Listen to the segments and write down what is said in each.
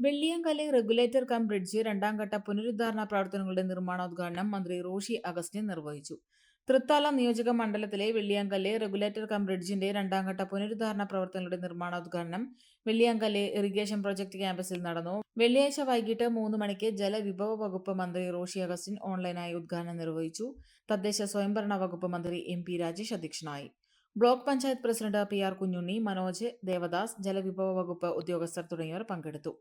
Velliyankallu regulator cum bridge രണ്ടാം ഘട്ട പുനരുദ്ധാരണ പ്രവർത്തനങ്ങളുടെ നിർമ്മാണോദ്ഘാടനം മന്ത്രി റോഷി അഗസ്റ്റിൻ നിർവഹിച്ചു. തൃത്താല നിയോജക മണ്ഡലത്തിലെ വെള്ളിയാങ്കല്ല് റെഗുലേറ്റർ കം ബ്രിഡ്ജിന്റെ രണ്ടാം ഘട്ട പുനരുദ്ധാരണ പ്രവർത്തനങ്ങളുടെ നിർമ്മാണോദ്ഘാടനം വെള്ളിയാങ്കല്ല് ഇറിഗേഷൻ പ്രൊജക്ട് ക്യാമ്പസിൽ നടന്നു. വെള്ളിയാഴ്ച വൈകിട്ട് മൂന്ന് മണിക്ക് ജലവിഭവ വകുപ്പ് മന്ത്രി റോഷി അഗസ്റ്റിൻ ഓൺലൈനായി ഉദ്ഘാടനം നിർവഹിച്ചു. തദ്ദേശ സ്വയംഭരണ വകുപ്പ് മന്ത്രി എം പി രാജേഷ് അധ്യക്ഷനായി. Block panchayat president P R Kunhunni Manoj Devadas ജലവിഭവ വകുപ്പ് ഉദ്യോഗസ്ഥർ തുടങ്ങിയവർ പങ്കെടുത്തു.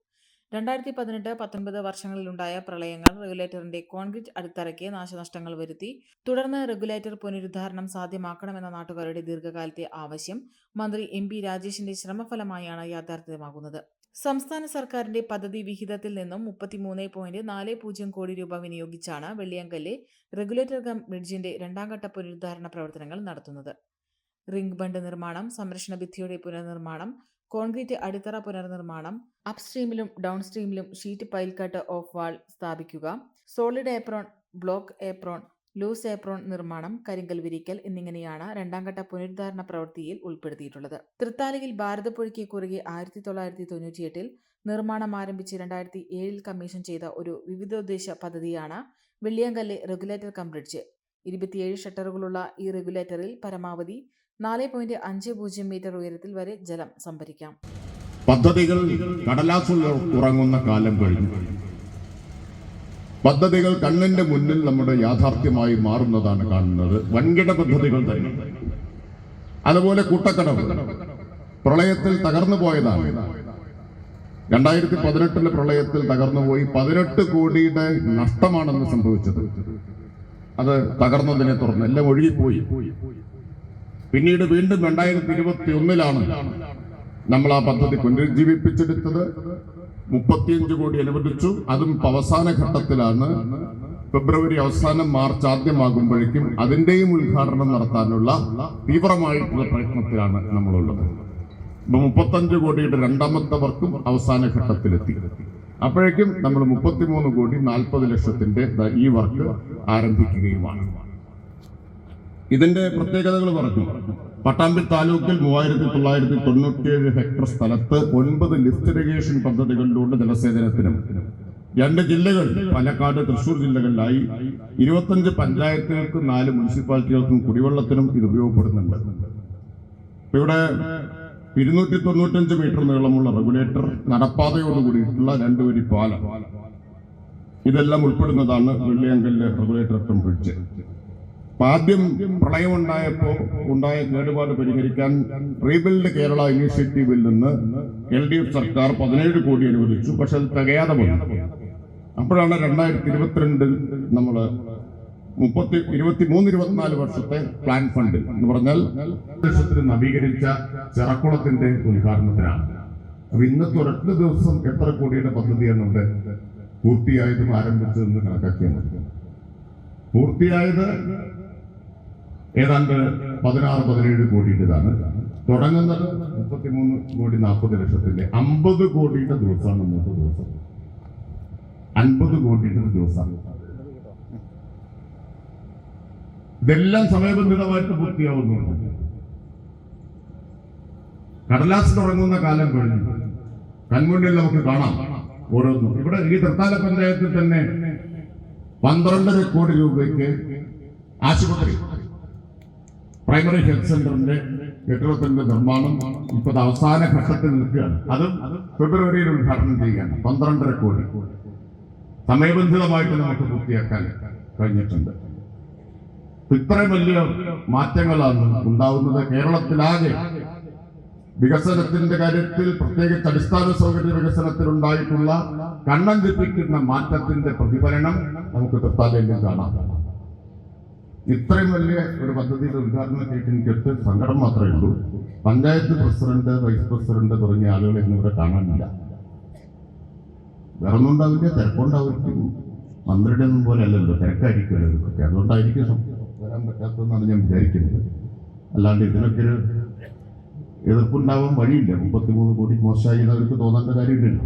രണ്ടായിരത്തി പതിനെട്ട് പത്തൊൻപത് വർഷങ്ങളിലുണ്ടായ പ്രളയങ്ങൾ റെഗുലേറ്ററിന്റെ കോൺക്രീറ്റ് അടിത്തറയ്ക്ക് നാശനഷ്ടങ്ങൾ വരുത്തി തുടർന്ന് റെഗുലേറ്റർ പുനരുദ്ധാരണം സാധ്യമാക്കണമെന്ന നാട്ടുകാരുടെ ദീർഘകാലത്തെ ആവശ്യം മന്ത്രി എം പി രാജേഷിന്റെ ശ്രമഫലമായാണ് യാഥാർത്ഥ്യമാകുന്നത്. സംസ്ഥാന സർക്കാരിന്റെ പദ്ധതി വിഹിതത്തിൽ നിന്നും മുപ്പത്തിമൂന്ന് പോയിന്റ് നാല് പൂജ്യം കോടി രൂപ വിനിയോഗിച്ചാണ് വെള്ളിയങ്കല്ലെ റെഗുലേറ്റർ കം ബ്രിഡ്ജിന്റെ രണ്ടാം ഘട്ട പുനരുദ്ധാരണ പ്രവർത്തനങ്ങൾ നടത്തുന്നത്. റിംഗ് ബണ്ട് നിർമ്മാണം സംരക്ഷണ ഭിത്തിയുടെ പുനർനിർമ്മാണം കോൺക്രീറ്റ് അടിത്തറ പുനർനിർമ്മാണം അപ്സ്ട്രീമിലും ഡൗൺസ്ട്രീമിലും sheet pile cut off wall സ്ഥാപിക്കുക solid apron block apron loose apron നിർമ്മാണം കരിങ്കൽ വിരിക്കൽ എന്നിങ്ങനെയാണ് രണ്ടാം ഘട്ട പുനരുദ്ധാരണ പ്രവൃത്തിയിൽ ഉൾപ്പെടുത്തിയിട്ടുള്ളത്. തൃത്താലയിൽ ഭാരതപ്പുഴയ്ക്ക് കുറുകെ ആയിരത്തി തൊള്ളായിരത്തി തൊണ്ണൂറ്റിയെട്ടിൽ നിർമ്മാണം ആരംഭിച്ച് രണ്ടായിരത്തി ഏഴിൽ കമ്മീഷൻ ചെയ്ത ഒരു വിവിധോദ്ദേശ പദ്ധതിയാണ് വെള്ളിയങ്കല്ലെ റെഗുലേറ്റർ കം ബ്രിഡ്ജ് ഇരുപത്തിയേഴ് ഷട്ടറുകളുള്ള ഈ റെഗുലേറ്ററിൽ പരമാവധി നാല് പോയിന്റ് അഞ്ച് പൂജ്യം മീറ്റർ ഉയരത്തിൽ വരെ ജലം സംഭരിക്കാം. പദ്ധതികൾ കടലാസിൽ ഉറങ്ങുന്ന കാലം കഴിഞ്ഞു. പദ്ധതികൾ കണ്ണിന്റെ മുന്നിൽ നമ്മുടെ യാഥാർത്ഥ്യമായി മാറുന്നതാണ് കാണുന്നത്. വൻകിട പദ്ധതികൾ തന്നെ. അതുപോലെ കൂട്ടക്കടവ്. പ്രളയത്തിൽ തകർന്നു പോയതാണ്. രണ്ടായിരത്തി പതിനെട്ടിലെ പ്രളയത്തിൽ തകർന്നുപോയി പതിനെട്ട് കോടിയുടെ നഷ്ടമാണെന്ന് സംഭവിച്ചത്. അത് തകർന്നതിനെ തുടർന്ന് എല്ലാം ഒഴുകിപ്പോയി. പിന്നീട് വീണ്ടും രണ്ടായിരത്തി ഇരുപത്തി ഒന്നിലാണ് നമ്മൾ ആ പദ്ധതി പുനരുജ്ജീവിപ്പിച്ചെടുത്തത്. മുപ്പത്തിയഞ്ച് കോടി അനുവദിച്ചു. അതും അവസാന ഘട്ടത്തിലാണ്. ഫെബ്രുവരി അവസാനം മാർച്ച് ആദ്യമാകുമ്പോഴേക്കും അതിന്റെയും ഉദ്ഘാടനം നടത്താനുള്ള തീവ്രമായിട്ടുള്ള പ്രയത്നത്തിലാണ് നമ്മളുള്ളത്. ഇപ്പൊ മുപ്പത്തഞ്ച് കോടിയുടെ രണ്ടാമത്തെ വർക്കും അവസാന ഘട്ടത്തിലെത്തി. അപ്പോഴേക്കും നമ്മൾ മുപ്പത്തിമൂന്ന് കോടി നാൽപ്പത് ലക്ഷത്തിന്റെ ഈ വർക്ക് ആരംഭിക്കുകയുമാണ്. ഇതിന്റെ പ്രത്യേകതകൾ പറഞ്ഞു. പട്ടാമ്പി താലൂക്കിൽ മൂവായിരത്തി തൊള്ളായിരത്തി തൊണ്ണൂറ്റിയേഴ് ഹെക്ടർ സ്ഥലത്ത് ഒൻപത് ലിഫ്റ്റ് ഇറിഗേഷൻ പദ്ധതികളിലൂടെ ജലസേചനത്തിനും രണ്ട് ജില്ലകൾ പാലക്കാട് തൃശൂർ ജില്ലകളിലായി ഇരുപത്തഞ്ച് പഞ്ചായത്തുകൾക്കും നാല് മുനിസിപ്പാലിറ്റികൾക്കും കുടിവെള്ളത്തിനും ഇത് ഉപയോഗപ്പെടുന്നുണ്ട്. ഇവിടെ ഇരുന്നൂറ്റി തൊണ്ണൂറ്റഞ്ച് മീറ്റർ നീളമുള്ള റെഗുലേറ്റർ നടപ്പാതയോട് കൂടിയിട്ടുള്ള രണ്ട് വരി പാലം. ഇതെല്ലാം ഉൾപ്പെടുന്നതാണ് വെള്ളിയങ്കല്ല് റെഗുലേറ്റർ കം ബ്രിഡ്ജ് ആദ്യം പ്രളയമുണ്ടായപ്പോൾ ഉണ്ടായ കേടുപാട് പരിഹരിക്കാൻ റീബിൽഡ് കേരള ഇനീഷ്യേറ്റീവിൽ നിന്ന് എൽ ഡി എഫ് സർക്കാർ പതിനേഴ് കോടി അനുവദിച്ചു പക്ഷെ അത് തികയാതെ വന്നു. അപ്പോഴാണ് രണ്ടായിരത്തി ഇരുപത്തിരണ്ടിൽ നമ്മൾ മുപ്പത്തി ഇരുപത്തി മൂന്ന് ഇരുപത്തിനാല് വർഷത്തെ പ്ലാൻ ഫണ്ട് എന്ന് പറഞ്ഞാൽ ലക്ഷത്തിന് നവീകരിച്ച ചെറക്കുളത്തിന്റെ ഉദ്ഘാടനത്തിനാണ്. അപ്പൊ ഇന്നത്തെ ഒരൊറ്റ ദിവസം എത്ര കോടിയുടെ പദ്ധതി എന്നുണ്ട് പൂർത്തിയായതും ആരംഭിച്ചതെന്ന് കണക്കാക്കിയാൽ പൂർത്തിയായത് ഏതാണ്ട് പതിനാറ് പതിനേഴ് കോടിയുടേതാണ് തുടങ്ങുന്നത് മുപ്പത്തിമൂന്ന് കോടി നാൽപ്പത് ലക്ഷത്തിന്റെ അമ്പത് കോടിയുടെ ദിവസമാണ് ഇന്നത്തെ ദിവസം. അൻപത് കോടിയുടെ ദിവസം. ഇതെല്ലാം സമയബന്ധിതമായിട്ട് പൂർത്തിയാവുന്നുണ്ട്. കടലാസ് തുടങ്ങുന്ന കാലം കഴിഞ്ഞു. കൺമുന്നിൽ നമുക്ക് കാണാം ഓരോന്നും. ഇവിടെ ഈ തൃത്താല പഞ്ചായത്തിൽ തന്നെ പന്ത്രണ്ടര കോടി രൂപയ്ക്ക് ആശുപത്രി. പ്രൈമറി ഹെൽത്ത് സെന്ററിന്റെ കെട്ടിടത്തിന്റെ നിർമ്മാണം ഇപ്പൊ അവസാന ഘട്ടത്തിൽ നിൽക്കുകയാണ്. അത് ഫെബ്രുവരിയിൽ ഉദ്ഘാടനം ചെയ്യുകയാണ്. പന്ത്രണ്ടര കോടി. സമയബന്ധിതമായിട്ട് നമുക്ക് പൂർത്തിയാക്കാൻ കഴിഞ്ഞിട്ടുണ്ട്. ഇത്രയും വലിയ മാറ്റങ്ങളാണ് ഉണ്ടാവുന്നത്. കേരളത്തിലാകെ വികസനത്തിന്റെ കാര്യത്തിൽ പ്രത്യേകിച്ച് അടിസ്ഥാന സൗകര്യ വികസനത്തിൽ ഉണ്ടായിട്ടുള്ള കണ്ണം തെറ്റിക്കുന്ന മാറ്റത്തിന്റെ പ്രതിഫലനം നമുക്ക് തൃത്താലയിലും കാണാം. ഇത്രയും വലിയ ഒരു പദ്ധതിയുടെ ഉദ്ഘാടനം ചെയ്തിട്ട് എനിക്ക് ഒറ്റ സങ്കടം മാത്രമേ ഉള്ളൂ. പഞ്ചായത്ത് പ്രസിഡന്റ് വൈസ് പ്രസിഡന്റ് തുടങ്ങിയ ആളുകളെ ഇന്ന് കാണാനില്ല. വേറെ ഒന്നും തിരക്കുണ്ടാവും മന്ത്രിയുടെ ഒന്നും പോലെ അല്ലല്ലോ തിരക്കായിരിക്കുമല്ലോ ഇതൊക്കെ. അതുകൊണ്ടായിരിക്കും വരാൻ പറ്റാത്തതെന്നാണ് ഞാൻ വിചാരിക്കുന്നത്. അല്ലാണ്ട് ഇതിനൊക്കെ ഒരു എതിർപ്പുണ്ടാവാൻ വഴിയില്ല. മുപ്പത്തിമൂന്ന് കോടി മോശമായി എന്ന് അവർക്ക് തോന്നേണ്ട കാര്യമില്ലല്ലോ.